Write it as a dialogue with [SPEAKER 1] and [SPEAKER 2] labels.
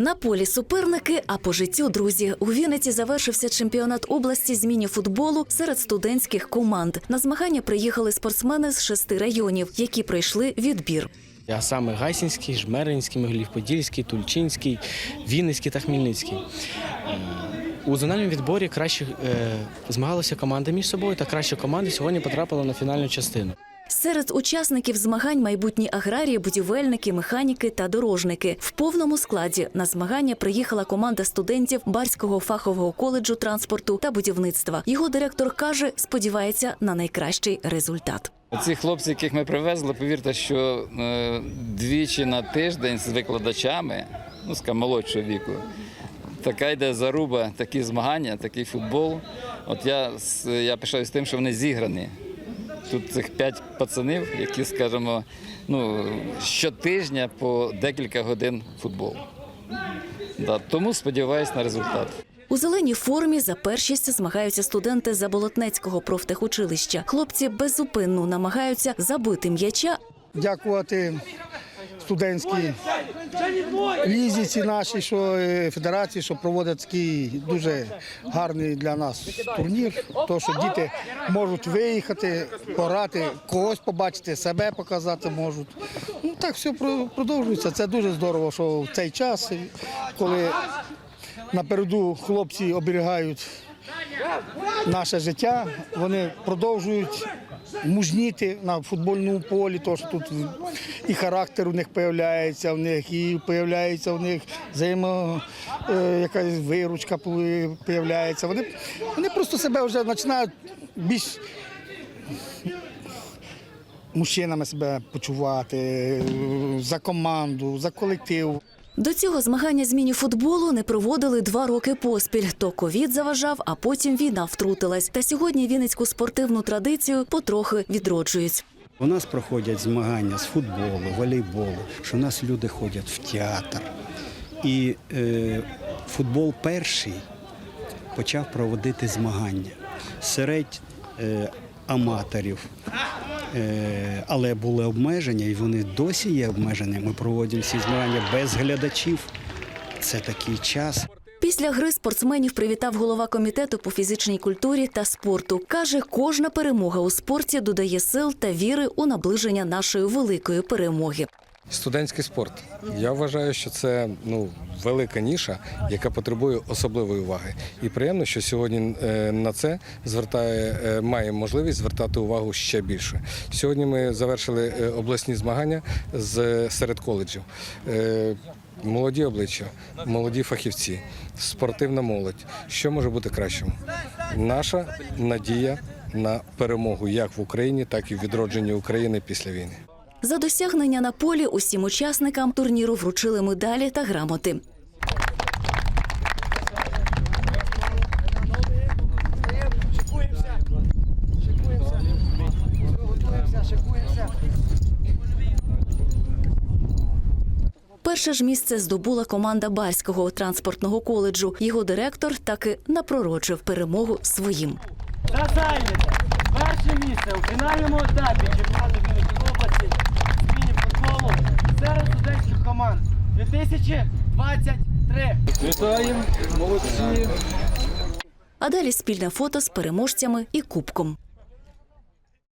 [SPEAKER 1] На полі суперники, а по життю друзі. У Вінниці завершився чемпіонат області з міні-футболу серед студентських команд. На змагання приїхали спортсмени з шести районів, які пройшли відбір.
[SPEAKER 2] А саме Гайсінський, Жмеринський, Могилів-Подільський, Тульчинський, Вінницький та Хмельницький. Е, У зональному відборі краще е, змагалися команди між собою, та краща команда сьогодні потрапила на фінальну частину.
[SPEAKER 1] Серед учасників змагань майбутні аграрії, будівельники, механіки та дорожники. В повному складі на змагання приїхала команда студентів Барського фахового коледжу транспорту та будівництва. Його директор каже, сподівається на найкращий результат.
[SPEAKER 3] Ці хлопці, яких ми привезли, повірте, що е, двічі на тиждень з викладачами, ну скажімо, молодшого віку, така йде заруба, такі змагання, такий футбол. От я, я пишаюсь тим, що вони зіграні. Тут цих п'ять пацанів, які, скажімо, ну, щотижня по декілька годин футболу. Да, тому сподіваюся на результат.
[SPEAKER 1] У зеленій формі за першість змагаються студенти Заболотнецького профтехучилища. Хлопці беззупинно намагаються забити м'яча,
[SPEAKER 4] дякувати студентській лізі ці нашій, що е, федерації, що проводять такий дуже гарний для нас турнір. То, що діти можуть виїхати, пограти, когось побачити, себе показати можуть. Ну так все продовжується. Це дуже здорово, що в цей час, коли напереду хлопці оберігають наше життя, вони продовжують мужніти на футбольному полі, то що тут і характер у них появляється, в них і появляється у них взаємо е, якась виручка появляється. Вони, вони просто себе вже починають більш мужчинами себе почувати за команду, за колектив.
[SPEAKER 1] До цього змагання з міні-футболу не проводили два роки поспіль. То ковід заважав, а потім війна втрутилась. Та сьогодні вінницьку спортивну традицію потрохи відроджують.
[SPEAKER 5] У нас проходять змагання з футболу, волейболу, що у нас люди ходять в театр. І е, футбол перший почав проводити змагання серед е, аматорів. Е, але були обмеження, і вони досі є обмеження. Ми проводимо всі змагання без глядачів. Це такий час.
[SPEAKER 1] Після гри спортсменів привітав голова комітету по фізичній культурі та спорту. Каже, кожна перемога у спорті додає сил та віри у наближення нашої великої перемоги.
[SPEAKER 6] Студентський спорт. Я вважаю, що це ну велика ніша, яка потребує особливої уваги. І приємно, що сьогодні е, на це звертає е, має можливість звертати увагу ще більше. Сьогодні ми завершили е, обласні змагання з серед коледжів. Молоді обличчя, молоді фахівці, спортивна молодь. Що може бути кращим? Наша надія на перемогу як в Україні, так і в відродженні України після війни.
[SPEAKER 1] За досягнення на полі усім учасникам турніру вручили медалі та грамоти. Перше ж місце здобула команда Барського транспортного коледжу. Його директор таки напророчив перемогу своїм.
[SPEAKER 7] Та перше місце у фінальному етапі чемпіонату Вінницької області з міні-футболу серед студентських команд 2023. Вітаємо, молодці!
[SPEAKER 1] А далі спільне фото з переможцями і кубком.